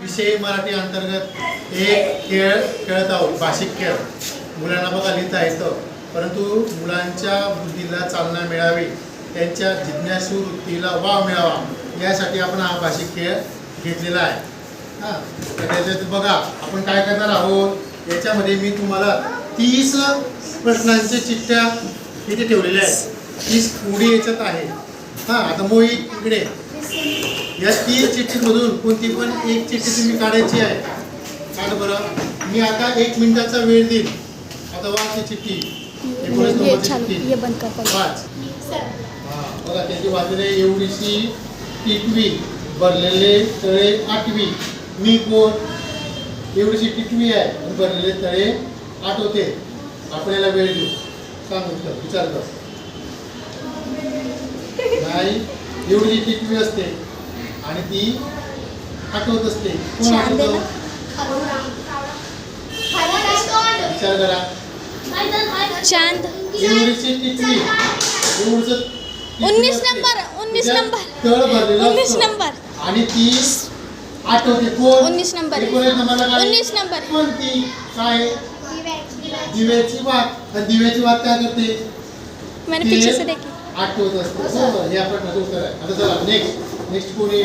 विषय मराठी अंतर्गत एक खेळ खेळत आहोत भाषिक खेळ. मुलांना बघा लिहिता येतं. परंतु मुलांच्या बुद्धीला चालना मिळावी त्यांच्या जिज्ञासू वृत्तीला वाव मिळावा यासाठी आपण हा भाषिक खेळ घेतलेला आहे. हां तर त्याच्यात बघा आपण काय करणार आहोत? याच्यामध्ये मी तुम्हाला तीस प्रश्नांच्या चिठ्ठ्या इथे ठेवलेल्या आहेत. तीस पुढे याच्यात आहे हां आता मोहित इकडे. या तीन चिठ्ठीमधून कोणती पण एक चिठ्ठी तुम्ही काढायची आहे. काढ बरं. मी आता एक मिनिटाचा वेळ देईल आता वाच ती चिठ्ठी. एकोणीस चिठ्ठी. ये बंद कर पहिले. वाच. हा बघा त्याची वाचले एवढीशी टिटवी भरलेले तळे आठवी. मी कोण? एवढीशी टिटवी आहे. आणि भरलेले तळे आठवते. आपल्याला वेळ देऊ. सांग उत्तर. विचार कर. नाही. एवढी टिटवी असते. आणि ती आठवत असते. कोण आठवतं? विचार करा. चांद. उन्नीस नंबर उन्नीस नंबर. उन्नीस आणि ती आठवते कोण? उन्नीस नंबर. उन्नीस नंबर. कोणती? काय? दिव्याची. वात आणि दिव्याची वात काय करते? मैंने ते पीछे से देखी आठवत असते. हो, हे आपण उत्तर आहे. आता चला नेक्स्ट नेक्स्ट कोणी?